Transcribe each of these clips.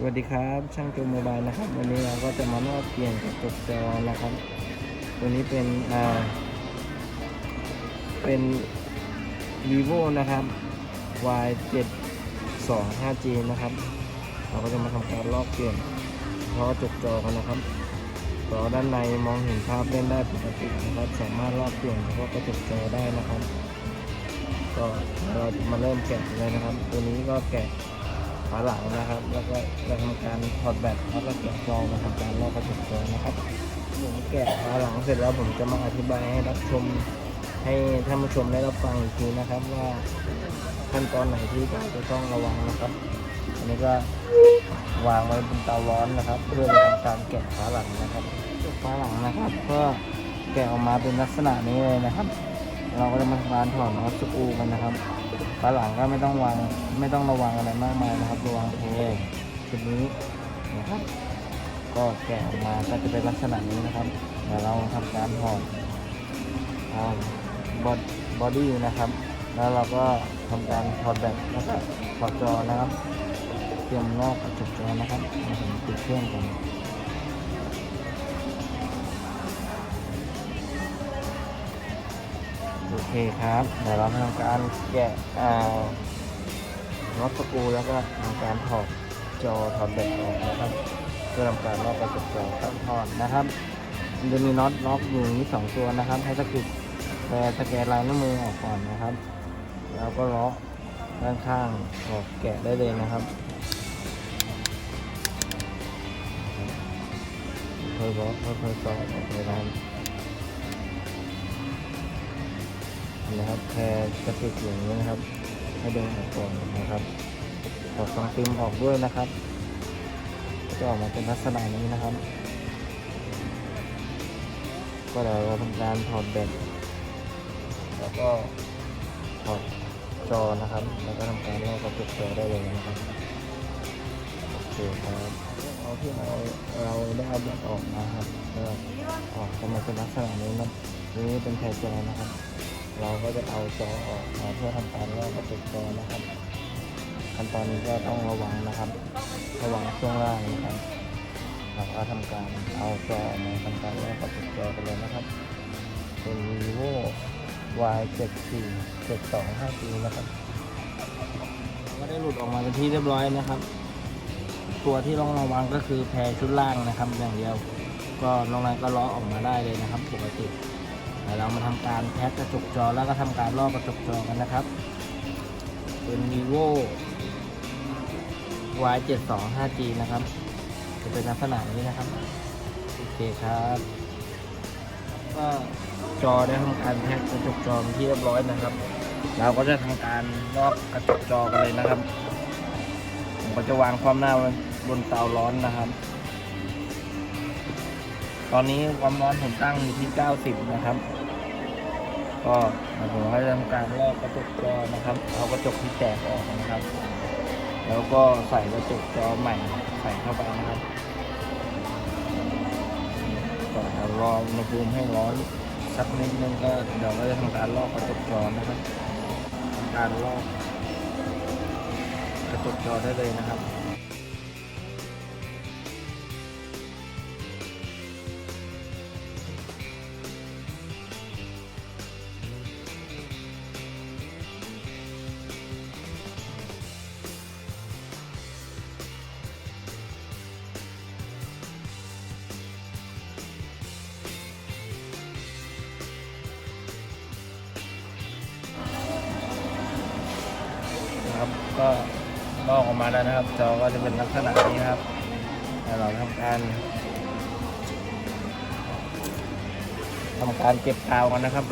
สวัสดีครับช่างจูโมบายนะครับ วันนี้เราก็จะมาลอกเปลี่ยนกระจกจอนะครับ ตัวนี้เป็นอ่าเป็น vivo นะครับ y 7 2 5 g นะครับ เราก็จะมาทำการลอกเปลี่ยนเพราะกระจกจอกันนะครับจอด้านในมองเห็นภาพเล่นได้ปกตินะครับ สามารถลอกเปลี่ยนเฉพาะกระจกจอได้นะครับ ก็เราจะมาเริ่มแกะเลยนะครับ ตัวนี้ก็แกะ ฝาหลังนะครับ แล้วก็จะทำการถอดแบตแล้วก็แกะกรองมาทำการลอกกระจกจอนะครับผมแกะฝาหลังเสร็จแล้วผมจะมาอธิบายให้รับชมให้ท่านผู้ชมได้รับฟังอีกทีนะครับ ว่าขั้นตอนไหนที่จะต้องระวังนะครับ อันนี้ก็วางไว้บนเตาร้อนนะครับ เพื่อทำการแกะฝาหลังนะครับฝาหลังนะครับก็แกะออกมาเป็นลักษณะนี้เลยนะครับ เราก็จะมาทำการถอดน็อตสกูกันนะครับ ฝาหลังก็ไม่ต้องวางไม่ต้องระวังอะไรมากมายนะครับระวังเทชุดนี้นะครับ ก็แกะออกมาก็จะเป็นลักษณะนี้นะครับ เดี๋ยวเราทำการถอดบอดบอดี้นะครับ แล้วเราก็ทำการถอดแบตแล้วก็ถอดจอนะครับ เตรียมลอกกระจกจอนะครับมาถึงติดเครื่องกัน เคครับ เดี๋ยวเราทำการแกะอ่าน็อตสกูแล้วก็ทำการถอดจอถอดแบตออกนะครับ เพื่อทำการลอกกระจกจอตั้งถอดนะครับมันจะมีน็อตล็อกอยู่นี้สองตัวนะครับ ให้ตะกิดแต่สแกนลายนิ้วมือออกก่อนนะครับ แล้วก็ล็อกด้านข้างออกแกะได้เลยนะครับค่อยๆล็อกค่อยๆซอกออกไปนะ นะครับแพรกระติกอย่างนี้นะครับ ให้ดึงออกก่อนนะครับถอดซองฟิล์มออกด้วยนะครับจะออกมาเป็นลักษณะนี้นะครับ ก็เดี๋ยวเราทำการถอดแบตแล้วก็ถอดจอนะครับ แล้วก็ทำการลอกกระจกจอได้เลยนะครับโอเคครับเอาที่เราเราได้เอาแบตออกมาครับก็ออกมาเป็นลักษณะนี้นะนี่เป็นแผ่นจอนะครับ เราก็จะเอาจอออกมาเพื่อทำการลอกกระจกจอนะครับ ขั้นตอนนี้ก็ต้องระวังนะครับ ระวังช่วงล่างนะครับเราก็ทำการเอาจอมาทำการแลกกับจกจอกันเลยนะครับเป็น vivo y 7 4 7 2 5 g นะครับก็ได้หลุดออกมาเป็นที่เรียบร้อยนะครับ ตัวที่ต้องระวังก็คือแพรชุดล่างนะครับ อย่างเดียว ก็นอกนั้นก็ล้อออกมาได้เลยนะครับปกติ ดี๋ยวเรามาทำการแพ็คกระจกจอแล้วก็ทำการลอกกระจกจอกันนะครับ เป็น vivo y 7 2 5 g นะครับ จะเป็นลักษณะนี้นะครับ โอเคครับ ก็จอได้ทำการแพ็คกระจกจอที่เรียบร้อยนะครับ เราก็จะทำการลอกกระจกจอกันเลยนะครับ ผมก็จะวางความหน้าบนเตาร้อนนะครับ ตอนนี้ความร้อนผมตั้งอยู่ที่ 90 นะครับ ก็ผมก็จะทำการลอกกระจกจอนะครับ เอากระจกที่แตกออกนะครับ แล้วก็ใส่กระจกจอใหม่ใส่เข้าไปนะครับก่อนรออุณหภูมิให้ร้อนสักนิดนึงก็เดี๋ยวเราจะทำการลอกกระจกจอนะครับ การลอกกระจกจอได้เลยนะครับ ลอกออกมาแล้วนะครับ จอก็จะเป็นลักษณะนี้นะครับเราทำการทำการเก็บกาวกันนะครับ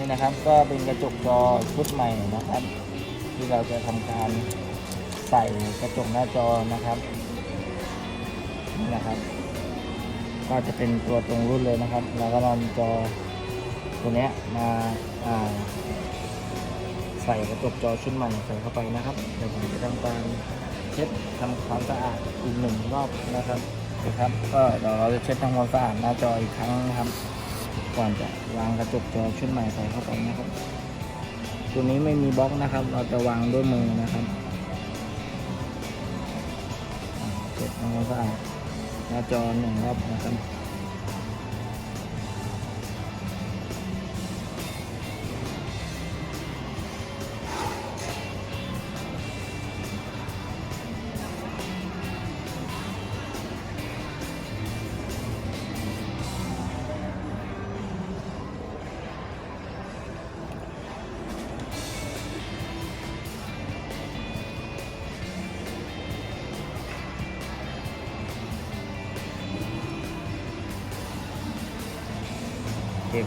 นี่นะครับก็เป็นกระจกจอชุดใหม่นะครับ ที่เราจะทำการใส่กระจกหน้าจอนะครับนี่นะครับ ก็จะเป็นตัวตรงรุ่นเลยนะครับเราก็นำจอตัวเนี้ยมาาใส่กระจกจอชุดใหม่ใส่เข้าไปนะครับเดี๋ยวผมจะทำการเช็ดทำความสะอาดอีกหนึ่งรอบนะครับนะครับ ก็เดี๋ยวเราจะเช็ดทำความสะอาดหน้าจออีกครั้งนะครับ ก่อนจะวางกระจกจอชุดใหม่ใส่เข้าไปนะครับ ตัวนี้ไม่มีบล็อกนะครับ เราจะวางด้วยมือนะครับเสร็จแล้วามสะอาหน้าจอหนึ่งรอบนะครับ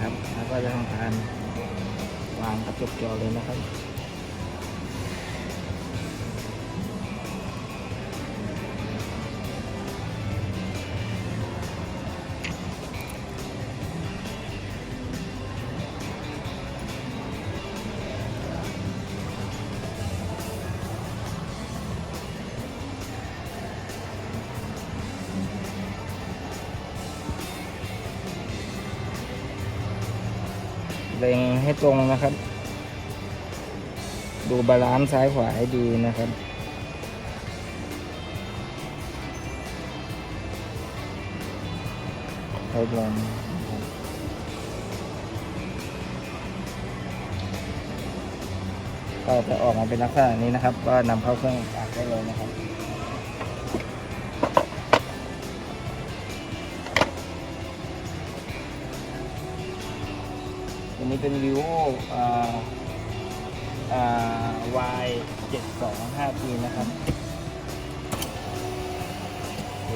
ครับ แล้วก็จะทำการวางกระจกจอเลยนะครับ เล็งให้ตรงนะครับ ดูบาลานซ์ซ้ายขวาให้ดีนะครับให้ลงนะครับก็จะออกมาเป็นลักษณะนี้นะครับ ก็นำเข้าเครื่องตากได้เลยนะครับ เป็น vivo อ่าอ่า y 7 2 5 g นะครับเค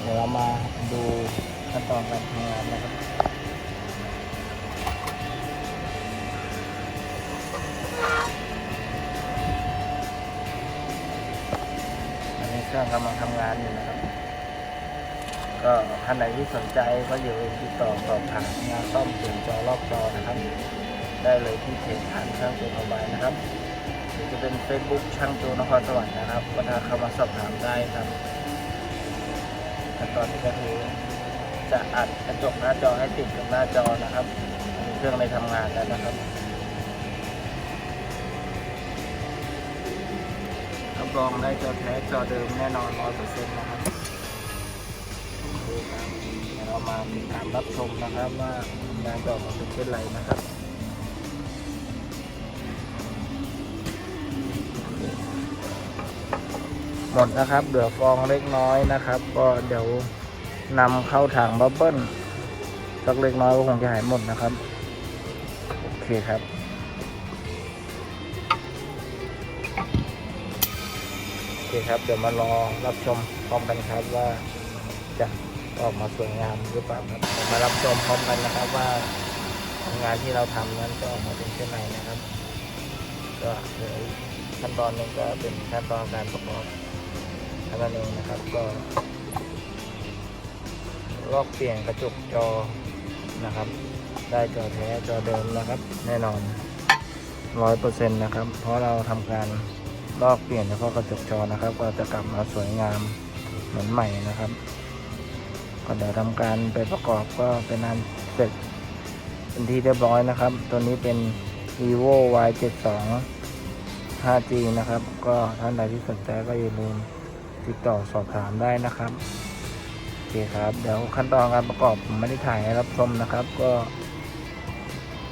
เดี๋ยวเรามาดูขั้นตอนการทำงานนะครับอันนี้เครื่องกำลังทำงานอยู่นะครับ ก็ท่านไหนที่สนใจก็อย่าลืมติดต่อสอบถามงานซ่อมเปลี่ยนจอรอบจอนะครับ ได้เลยที่เพจทางช่างจูนเอาไว้นะครับหรือจะเป็น Facebook ช่างจูนนครสวรรค์นะครับก็ถ้าเข้ามาสอบถามได้ครับขั้นตอนนี้ก็คือจะอัดกระจกหน้าจอให้ติดกับหน้าจอนะครับเครื่องในทำงานแล้วนะครับรับรองได้จอแท้จอเดิมแน่นอนร้อยเปอร์เซ็นต์นะครับ ดูครับเดี๋ยวเรามาติดตามรับชมนะครับว่างานจะออกมาเป็นเช่นไรนะครับหมดนะครับเหลือฟองเล็กน้อยนะครับ ก็เดี๋ยวนำเข้าถังบับเบิ้ลสักเล็กน้อยก็คงจะหายหมดนะครับโอเคครับโอเคครับเดี๋ยวมารอรับชมพร้อมกันครับว่าจะ ออกมาสวยงามหรือเปล่าครับมารับชมพร้อมกันนะครับว่างานที่เราทำนั้นจะออกมาเป็นเช่นไรนะครับ ก็เดี๋ยวอีกขั้นตอนหนึงก็เป็นขั้นตอนการประกอบเท่านั้นเองนะครับก็ลอกเปลี่ยนกระจกจอนะครับ ได้จอแท้จอเดิมนะครับ แน่นอนร้อยเปอร์เซ็นต์นะครับ เพราะเราทำการลอกเปลี่ยนเฉพาะกระจกจอนะครับ ก็จะกลับมาสวยงามเหมือนใหม่นะครับ ก็เดี๋ยวทำการไปประกอบก็เป็นอันเสร็จเป็นที่เรียบร้อยนะครับ ตัวนี้เป็น vivo y 7 2 5g นะครับ ก็ท่านใดที่สนใจก็อย่าลืมติดต่อสอบถามได้นะครับโอเคครับ เดี๋ยวขั้นตอนการประกอบผมไม่ได้ถ่ายให้รับชมนะครับ ก็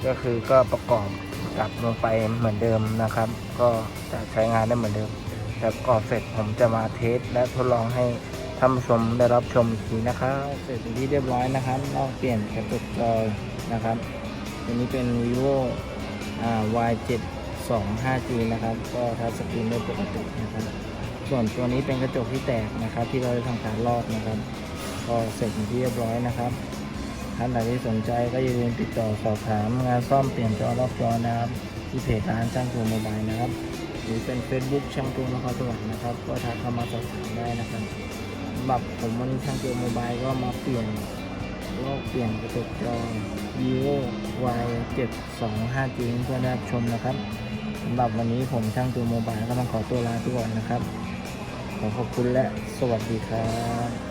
ก็คือก็ประกอบกลับลงไปเหมือนเดิมนะครับ ก็จะใช้งานได้เหมือนเดิมแต่ประกอบเสร็จผมจะมาเทสและทดลองให้ ท่านผู้ชมได้รับชมอีกทีนะครับเสร็จเป็นที่เรียบร้อยนะครับลอกเปลี่ยนแกระจกจอนะครับตัวนี้เป็น vivo อ่า y 7 2 5g นะครับ ก็ทัชสกรีนได้ปกตินะครับ ส่วนตัวนี้เป็นกระจกที่แตกนะครับ ที่เราได้ทำการลอกนะครับ ก็เสร็จเป็นที่เรียบร้อยนะครับท่านใดที่สนใจก็อย่าลืมติดต่อสอบถามงานซ่อมเปลี่ยนจอรอบจอนะครับ ที่เพจร้านช่างตัวโมบายนะครับ หรือเป็น Facebook ช่างตัวนครสวรรค์นะครับ ก็ทักเข้ามาสอบถามได้นะครับำหรับผมวันนี้ช่างตัวโมบายก็มาเปลี่ยนลอกเปลี่ยนกระจกจอ vivo y 7 2 5 g เพื่อได้รับชมนะครับสำหรับวันนี้ผมช่างตัวโมบายก็ต้องขอตัวลาทุกคนนะครับ ขอขอบคุณและสวัสดีครับ